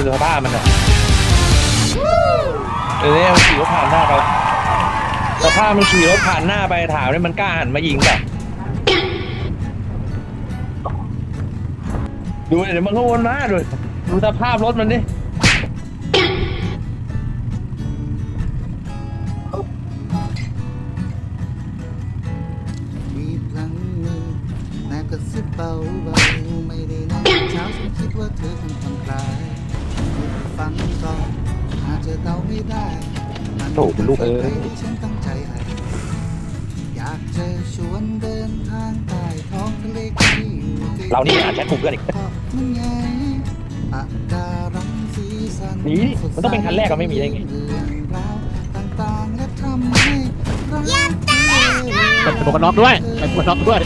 คือสภาพมันอะเออเนี่ยมันขี่รถผ่านหน้าไปสภาพมันขี่รถผ่านหน้าไปถามเนี่ยมันกล้าหันมายิงแบบดูเดี๋ยวมันก็วนมาดูดูสภาพรถมันดิ ฟังก่อนอาจจะเดาไม่ได้ มันโถ่คุณลูกเอ้ยใครที่ฉันตั้งใจให้อยากจะชวนเดินทางใต้ท้องทะเลที่อยู่ใกล้ๆเรานี่อ่านแชทกลุ่มเพื่อนอีก เพราะมันไงปากการังสีสันหนีดิมันต้องเป็นคันแรกก็ไม่มีได้ไง เรื่องราวต่างๆและทำให้รักทะเลเปิดหมวกกันน็อกด้วยเปิดหมวกกันน็อกด้วย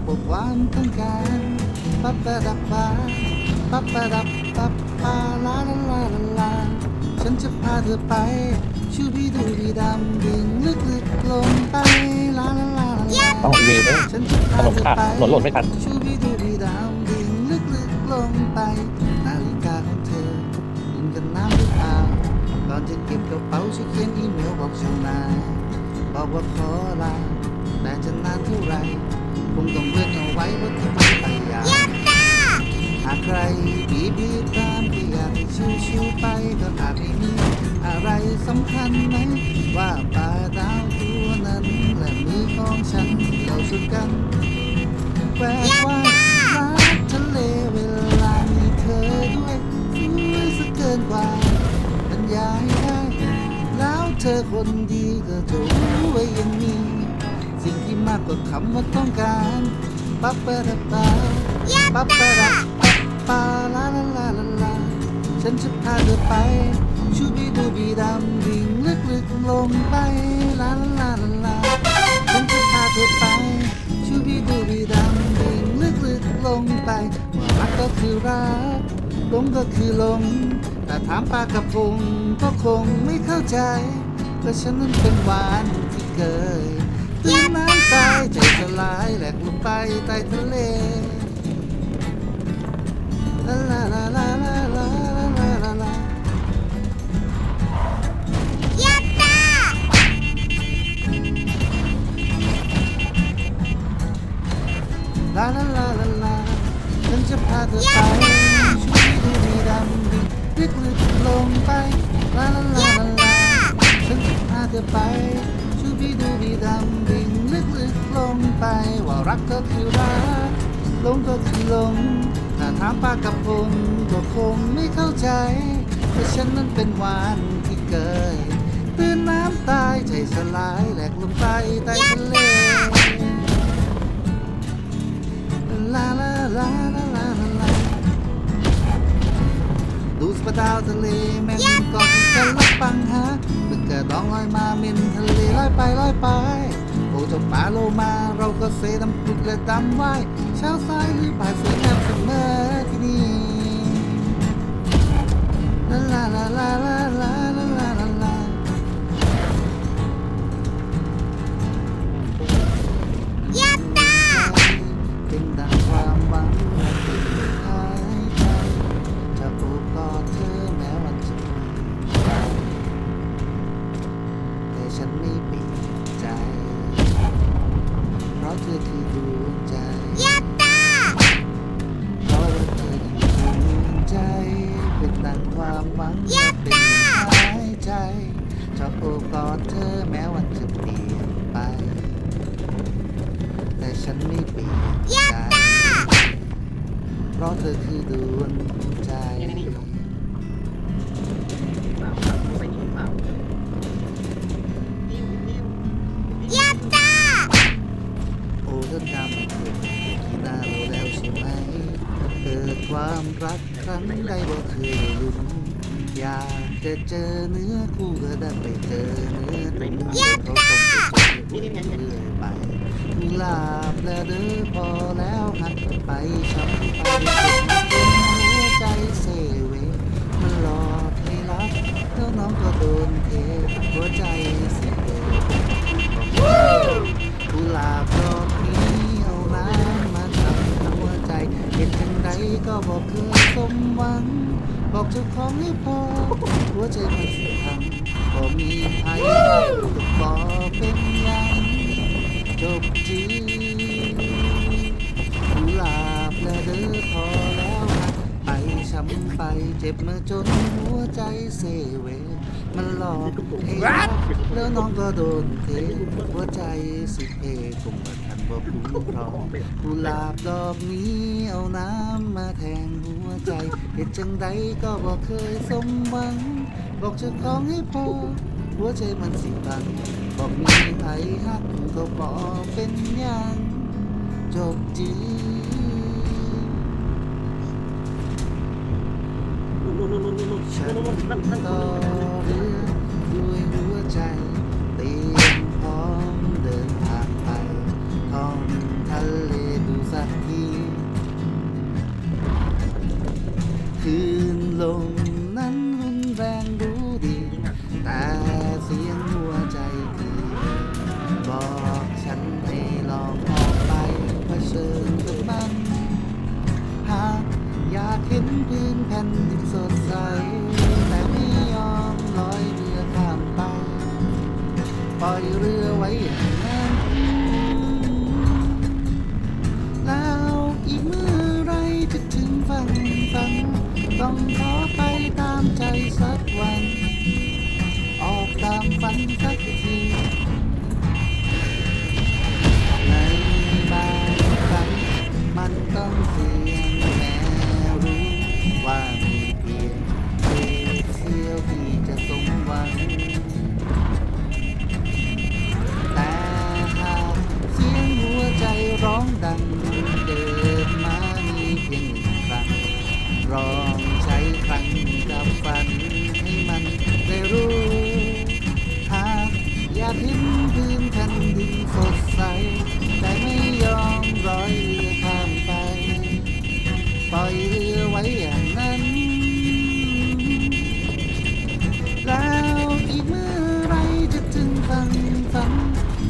ากกว่าความต้องการปั๊บปะดับปาปั๊บปะดับปั๊บปาลาลาลาลาลาฉันจะพาเธอไป ชูบีดูบีดำดิ่งลึกๆลงไปลาลาลาลาลาต้องเวฟฉันจะพาถนนเธอขาดไปถนนหล่นไม่ทันชูบีดูบีดำดิ่งลึกๆลงไปนาฬิกาของเธอดินกันน้ำหรือเปล่าก่อนจะเก็บกระเป๋าฉันเขียนอีเมลบอกเจ้านายบอกว่าขอลาแต่จะนานเท่าไหรค งต้องเลื่อนเอาไว้ว่าที่ไม่ไปอยาก หากใครบีบีตามที่อยากชิวๆไปก็อาจไม่มีอะไรสำคัญไหมว่าปลาดาวตัวนั้นและมือของฉันเราสุดกันแวกว่ายรักทะเลเวลามีเธอด้วยสวยสักเกินกว่าบรรยายได้แล้วเธอคนดีก็จะรู้ว่ายังมี สิ่งที่มากกว่าคำว่าต้องการปั๊บปะระปาปั๊บปะระปั๊บปาลาลาลาลาลาฉันจะพาเธอไป ชูบีดูบีดำดิ่งลึกๆลงไปลาลาลาลาลาฉันจะพาเธอไป ชูบีดูบีดำดิ่งลึกๆลงไปว่ารักก็คือรักหลงก็คือหลงแต่ถามปลากระพงก็คงไม่เข้าใจก็ฉันนั้นเป็นหวานที่เกย ตื่นน้ำตายใจสลายแหลกลงไปใต้ทะเลลาลาลาลาลาลาลาลาลาลาลาลาลาลาฉันจะพาเธอไปช่วยดูดีดำดีลึกลึกลงไปลาลาลาลาลาฉันจะพาเธอไป ช่วยดูดีดำดิ่งลึกลึกลงไป ว่ารักก็คือรักลงก็คือลงถ้าถามปากับผมก็คงไม่เข้าใจเพราะฉันนั้นเป็นหวานที่เกยตื่นน้ำตายใจสลายแหลกลงไปใต้ทะเลลาลาลาลาลาลาลาดูสปะดาวทะเลแม่ ลองลอยมาเมนทะเลลอยไปลอยไปโอ้เจ้าปลาโลมาเราก็เซดำปุดและดำไว้เช้าสายหรือบ่ายสวยงามเสมอที่นี่ลาลาลาลาลาลา ฉันไม่เปลี่ยนใจเพราะเธอคือดวงใจโอ้เธอทำให้เกิดที่หน้าเราแล้วใช่ไหมเกิดความรักครั้งใดบ่เคยลุ้นอยากจะเจอเนื้อคู่ก็ได้ไปเจอเนื้อตุ้มเขาต้องไปเจอเรื่อยไป ลาบและเด้อพอแล้วหักไปช้ำไปจนหัวใจเซเวมันหลอกให้รักแล้วน้องก็โดนเทหัวใจเสียกุหลาบดอกนี้เอาน้ำมาทำหัวใจเห็นจังใดก็บอกเคยสมหวัง บอกเจ้าของให้พอหัวใจมันสิพังก็มีไผ่ก็บอกเป็นหยัง จบจีกุหลาบและเด้อพอแล้วนะไปช้ำไปเจ็บมาจนหัวใจเซเว มันหลอกให้รักแล้วน้องก็โดนเทหัวใจสิเพคงบ่ทันบ่คุ้มครองกุหลาบดอกนี้เอาน้ำมาแทนหัวใจเหตุจังใดก็บอกเคยสมหวัง บอกเจ้าของให้พอหัวใจมันสิบัง บอกมีไผฮักก็บอกเป็นหยังจบจีฉันต่อเรือด้วยหัวใจเตรียมพร้อมเดินทางไปท่องทะเลดูสักที คืนลม ต้อ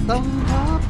นต้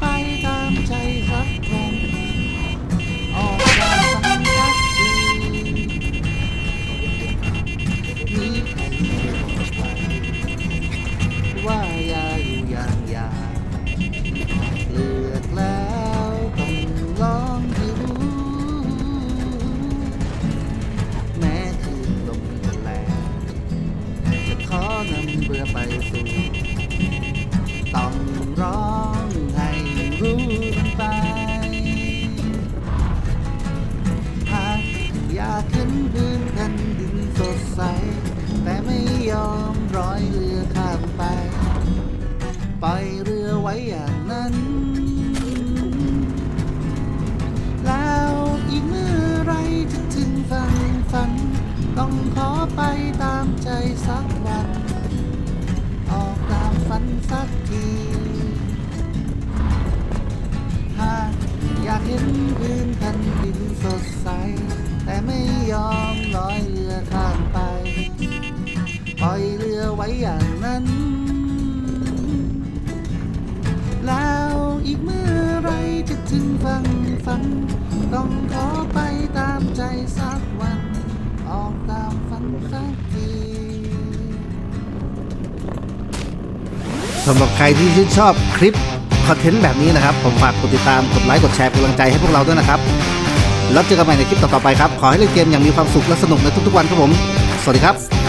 ป ฝัน ต้องขอไปตามใจสักวัน ออกตามฝันสักทีสำหรับใครที่ชื่นชอบคลิปคอนเทนต์แบบนี้นะครับ ผมฝากกดติดตาม กดไลค์ กดแชร์เป็นกำลังใจให้พวกเราด้วยนะครับ แล้วเจอกันใหม่ในคลิปต่อๆไปครับ ขอให้เล่นเกมอย่างมีความสุขและสนุกในทุกๆวันครับผม สวัสดีครับ